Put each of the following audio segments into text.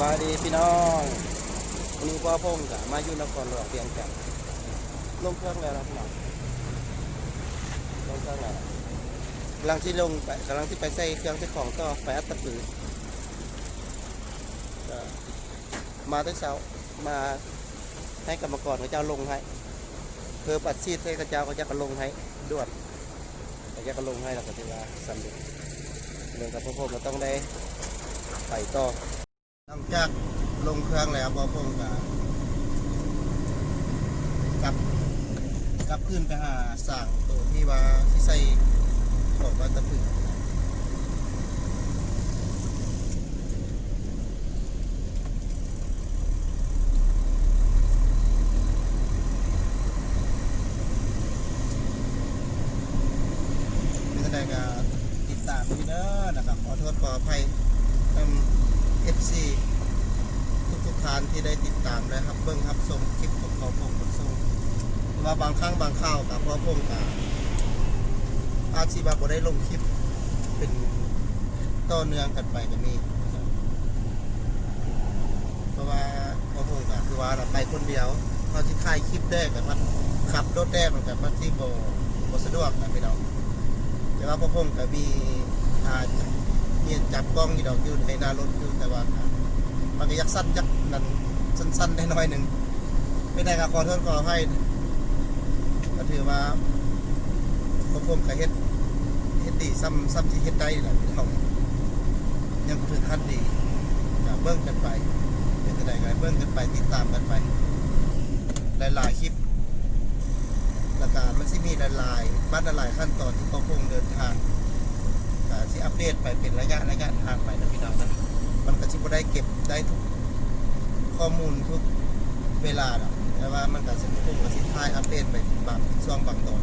บายดีพี่น้องวันนี้พ่อพงศ์กะมาอยู่นครหลวงเพียงจันทน์ลงเครื่องแล้วนะพี่น้องลงเครื่องแล้วกำลังที่ลงไปกำลังที่ไปใส่เครื่องใส่ของก็ไปอัตตปือมาตั้งเช้ามาให้กรรมกรเขาเจ้าลงให้เพื่อปัดซีดให้กระเจ้าเขาจะกระลงให้ด่วนเขาจะกระลงให้เราก็ถือว่าสำเร็จเรื่องกับพ่อพงศ์เราต้องได้ไปต่อ หลังจากลงเครื่องแล้วพอผมก็กลับกลับขึ้นไปหาสั่งตัวที่ว่าที่ใส่ของวัตถุพึ่งเป็นแสดงการติดตามพี่เด้อนะครับขอโทษขออภัย เอฟซีทุกทุกๆท่านที่ได้ติดตามนะครับ เบิ้งครับชมคลิปของพอพงขนส่งแต่ว่าบ กับางข่าวกับพอพงกับอาชีบาบได้ลงคลิปเป็นต่อเนื่องกันไปก็มีนะครับเพราะว่าพ่อพงกับคือว่าเราไปคนเดียวเขาที่ถ่ายคลิปได้กับมันขับรถได้มันกับมันที่โบ่บ่สะดวกนะพี่น้องแต่ว่าพ่อพงกับมีอาเมียนจับกล้องอยู่ดอกอยู่ในหน้ารถอยู่แต่ว่ามันก็ยักสั้นยักนั่นสั้นๆได้น้อยหนึ่งไม่ได้ก็ขอโทษขอให้ ก็ถือว่าพวกผมกับเฮ็ดเฮ็ดดีซ้ำซ้ำที่เฮ็ดได้แหละพี่น้องยังถึงขั้นดีก็เบิ้งกันไปเป็นจะได้ไงเบิ้งกันไปติดตามกันไป หลายๆคลิปแล้วก็มันสิมีหลายๆบ้านหลายขั้นตอนที่พวกผมเดินทางก็สิอัปเดตไปเป็นระยะระยะทางไปนะพี่น้องนะมันก็ชิบได้เก็บได้ทุกข้อมูลทุกเวลาหรอก แต่ว่ามันก็สิบพุ่งกับสิท้ายอัปเดตไปบางช่วงบางตอน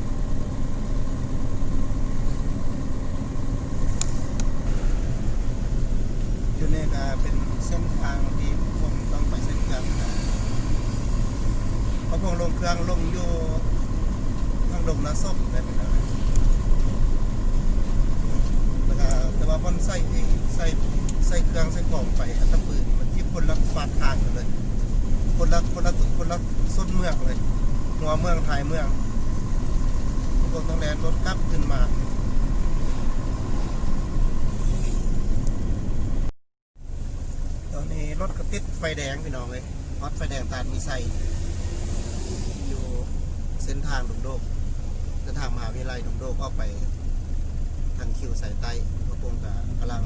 อยู่นี่ก็เป็นเส้นทางที่ผมต้องไปเส้นเครื่องนะเพราะผมลงเครื่องลงอยู่ทางลงนาส้มได้ไหมนะแล้วก็แต่ว่ามันใส่ใส่ใส่เครื่องใส่ของไปอัตปืนมันที่คนละฟาดทางกันเลย คนละคนละคนละส้นเมืองเลยหัวเมืองท้ายเมืองทุกคนต้องแลนรถกลับขึ้นมาตอนนี้รถก็ติดไฟแดงพี่น้องเลยรถไฟแดงตาดมีไซอยู่เส้นทางดงโดกเส้นทางมหาวิทยาลัยดงโดกก็ไปทางคิวสายใต้พระพงศ์ก็กำลัง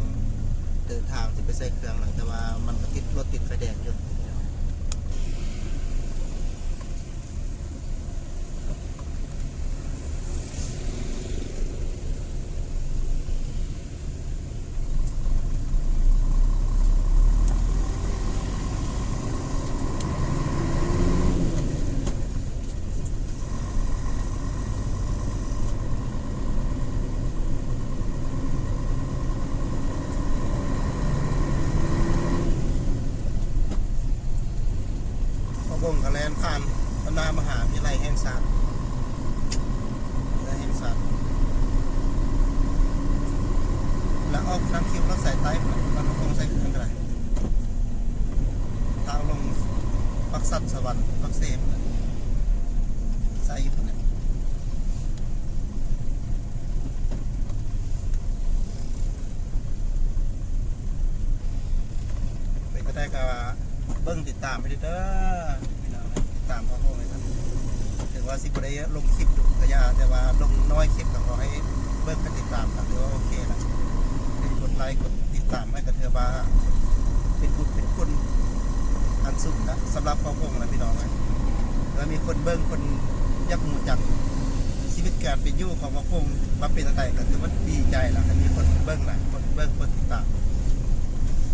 เดินทางที่ไปใส่เครื่องหลังแต่ว่ามันก็ติดรถติดไฟแดงอยู่พระพงศ์ก็แลนผ่านพนามหาวิทยาลัยแห่งศาสตร์และแห่งศาสตร์แล้วออกทางคิวรถสายใต้มันพระพงศ์ใส่เครื่องอะไรทางลงปัก สัตว์สวรรค์ปักเสมใส่อยู่ตรงนี้ไปก็ได้ก็เบิ้งติดตามไปเด้อพี่น้องติดตามพ่อโอ้ยครับถึงว่าสิบได้ลงคลิปดุกระยาแต่ว่าลงน้อยคลิปก็ขอให้เบิ้งกันติดตามกันถือว่าโอเคนะกดไลค์กดติดตามให้กับเธอว่าเป็นบุญเป็นคุณ อันสูงนะสำหรับพ่อพงนะพี่น้องนะแล้วมีคนเบิ้งคนยักหมูจักชีวิตการเป็นอยู่ของพ่อพงมาเป็นอะไรก็ถือว่าดีใจแล้วมีคนเบิ้งนะคนเบิ้งคนติดตาม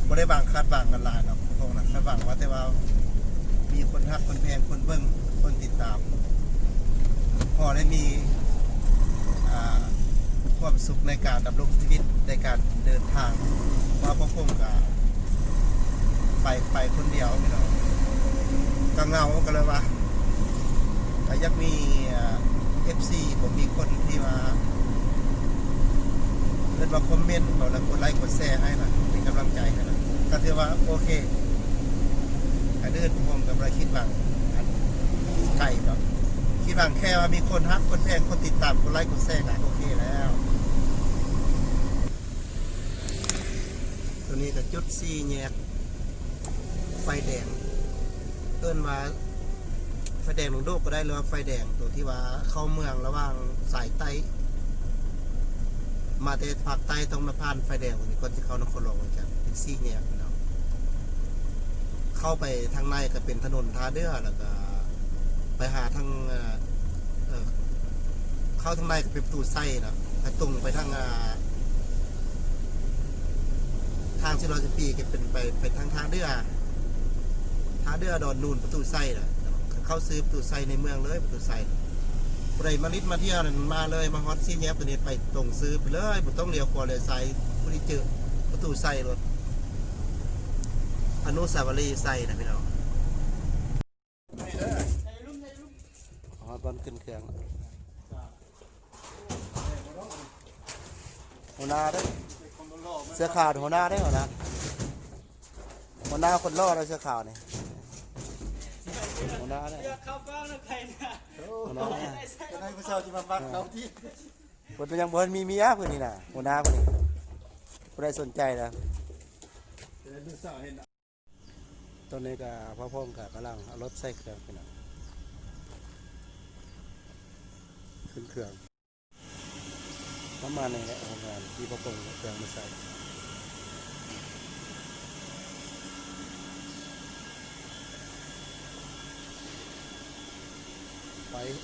ไม่ได้บางคาดบางกันหลายหรอกพงนะคาดบางว่าแต่ว่า มีคนทักคนแพงคนเบิ้งคนติดตาม พอได้มีความสุขในการดำรงชีวิตในการเดินทางว่าพ่อพงกับ ไปไปคนเดียวพี่น้องก็เงากันเลยว่าก็ยักมีเอฟซีผมมีคนที่มาเดินมาคอมเมนต์บอกแล้วกดไลค์กดแชร์ให้นะเป็นกำลังใจให้นะก็ถือว่าโอเคอันอื่นผมกับเราคิดว่าอันไก่แบบคิดว่าแค่ว่ามีคนฮักคนแพงคนติดตามคนไลค์คนแชร์ก็โอเคแล้ว ตัวนี้ก็จุดซีแยก ไฟแดง เอิ้นว่าไฟแดงหลวงโดกก็ได้หรือว่าไฟแดงตัวที่ว่าเข้าเมืองระหว่างสายใต้ มาแต่ภาคใต้ต้องมาผ่านไฟแดงวันนี้ก่อนที่เขานครหลวงเหมือนกันเป็นซีแยกเนาะเข้าไปทางในก็เป็นถนนท่าเดือแล้วก็ไปหาทางเออเข้าทางในก็เป็นประตูไส้เนาะแล้วตรงไปทางอ่าทางที่เราจะปีก็เป็นไปไปทางทางเดือ ทาเดือดอนนูนประตูไส้น่ะเข้าซื้อประตูไส้ในเมืองเลยประตูไส้ใครมาลิดมาเที่ยวนั่นมาเลยมาฮอตซี่แยบตัวนี้ไปตรงซื้อไปเลยบ่ต้องเลี้ยวขวาเลี้ยวซ้ายผู้ที่เจอประตูไส้รถอนุสาวรีย์ไส้นะพี่น้องอ๋อตอนขึ้นเครื่องหัวหน้าด้อเสื้อขาวหัวหน้าได้หัวหน้าหัวหน้าคนล่อเลยเสื้อขาวนี่ย หัวหน้าได้เข้าบ้าแล้วใครนี่ยหัวหน้าได้จะให้ผู้ชายที่มาฟังเขาที่คนเป็นยังบ่มีเมียเพื่อนนี่น่ะหัวหน้าคนนี้คนใดสนใจนะตอนนี้ก็พ่อพ่อมกับกำลังเอารถใส่เครื่องไปนะขึ้นเครื่องประมาณนี้แหละทำงานที่พ่อพ่อมเครื่องมาใส่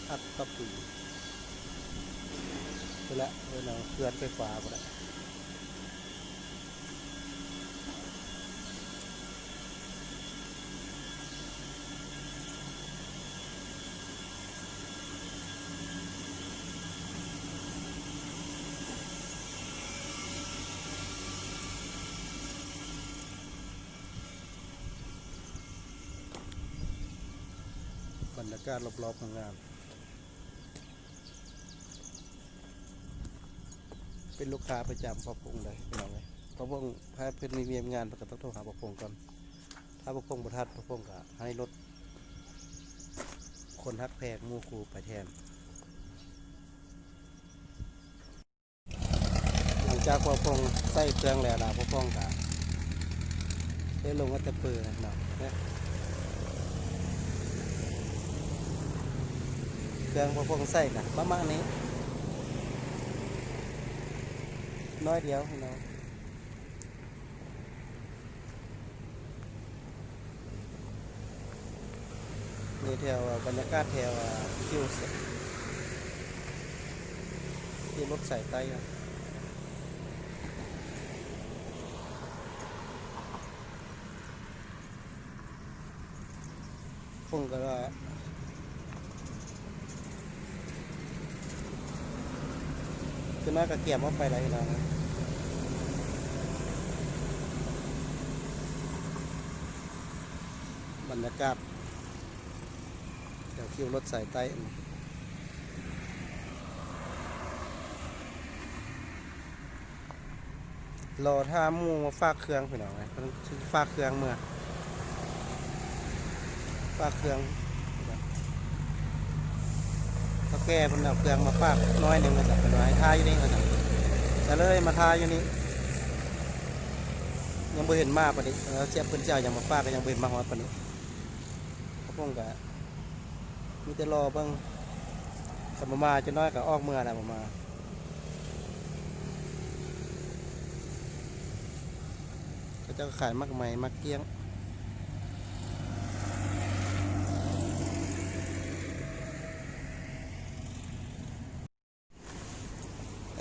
อัดตะปูไปละเออเราเคลื่อนไฟฟ้าไปละบรรยากาศรอบๆของงาน เป็นลูกค้าประจำพ่อพงเลยพี่น้องเลยพ่อพงถ้าเพิ่อนมีเวียงานก็ต้องโทรหาพ่อพงก่อนถ้าพ่อพงบ่ทันพ่อพงก็ให้รถคนฮักแพงหมู่ครูไปแทน หลังจากพ่อพงใส่เครื่องแล้วล่ะพ่อพงก็ได้ลงวัตะปือนะเนาะนะเครื่องพ่อพงใส่นะประมาณนี้ น้อยเดียวพี่น้องนี่แถวบรรยากาศแถวคิวสที่รถใส่ใต้อะคงก็ว่า คือน้อยก็เกียมว่าไปไหนแล้วนะบรรยากาศเดี๋ยวคิวรถสายใต้รอท่ามูมาฝากเครื่องพี่น้องไงต้องฝากเครื่องเมื่อฝากเครื่องเขา แก้เพิ่นเอาเครื่องมาฝากน้อยหนึ่งมาจากนไว้ทาอยู่นี่มาจากจะเลยมาทาอยู่นี่ยังบ่เห็นมาปะนี้แล้วเจ็บเพิ่นเจ้ายังมาฝากก็ยังบ่เห็นมาฮอดปะนี้เขาพงกะมีแต่รอเบิ่งสมมาจะน้อยกับออกเมื่อนะประมาเขาเจะขายมักใหม่มักเกี้ยง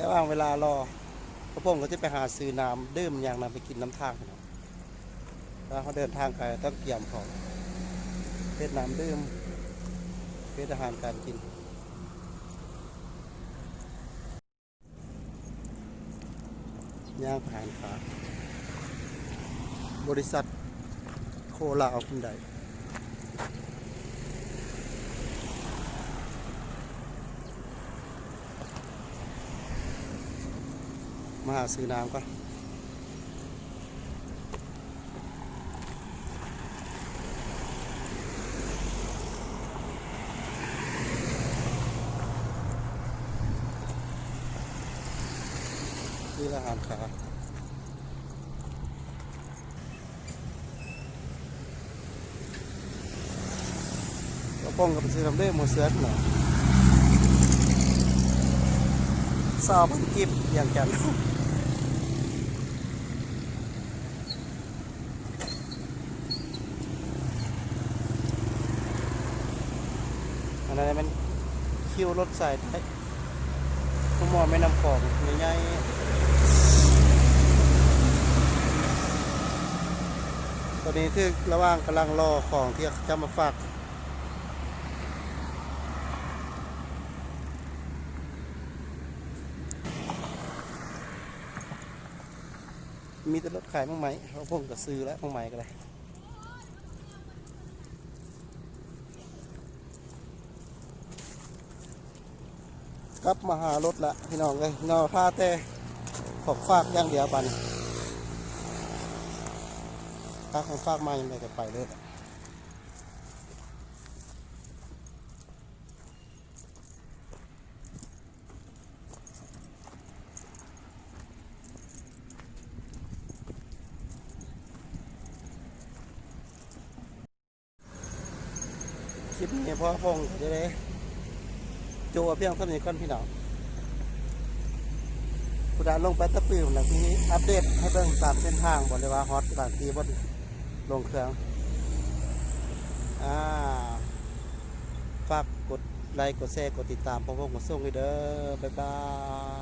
แต่ว่างเวลารอพระพงศ์ก็จะไปหาซื้อน้ำดื่มอย่างน้ำไปกินน้ำทางพี่น้องถ้าเขาเดินทางไกลต้องเกี่ยมของเพชรน้ำดื่มเพชรอาหารการกินย่างผ่านขาบริษัทโคลาเอาคุณใด มาหาซื้อน้ำก่อนนี่ละหานขาเราป้องกับซื้อทำได้หมดเสื้อหน่อยสาวมักิบอย่างจัง อันนั้นมันคิวรถใส่ได้ผู้มอไม่นำของใหญ่ๆตอนนี้คือระว่างกำลังรอของที่จะมาฝากมีแต่รถขายมั่งไหมเขาพงกับซื้อแล้วมั่งไหมก็ได้ กลับมาหารถละพี่น้องเลยนอท่าแต่ขอบฝากย่างเดียวบันถ้าของฝากมายังไงก็ไปเลยคลิปนี้พ่อพงจะได้ โจเพียงคนนี้ก่อนพี่น้องผู้ใดลงไปตะปืนหลังนี้อัปเดตให้เบิ่งตามเส้นทางบอกเลยว่าฮอตตางทีบนลงเครื่องอ่าฝากกดไลค์กดแชร์กดติดตามพร้อมกดส่งเลยเด้อบ๊ายบาย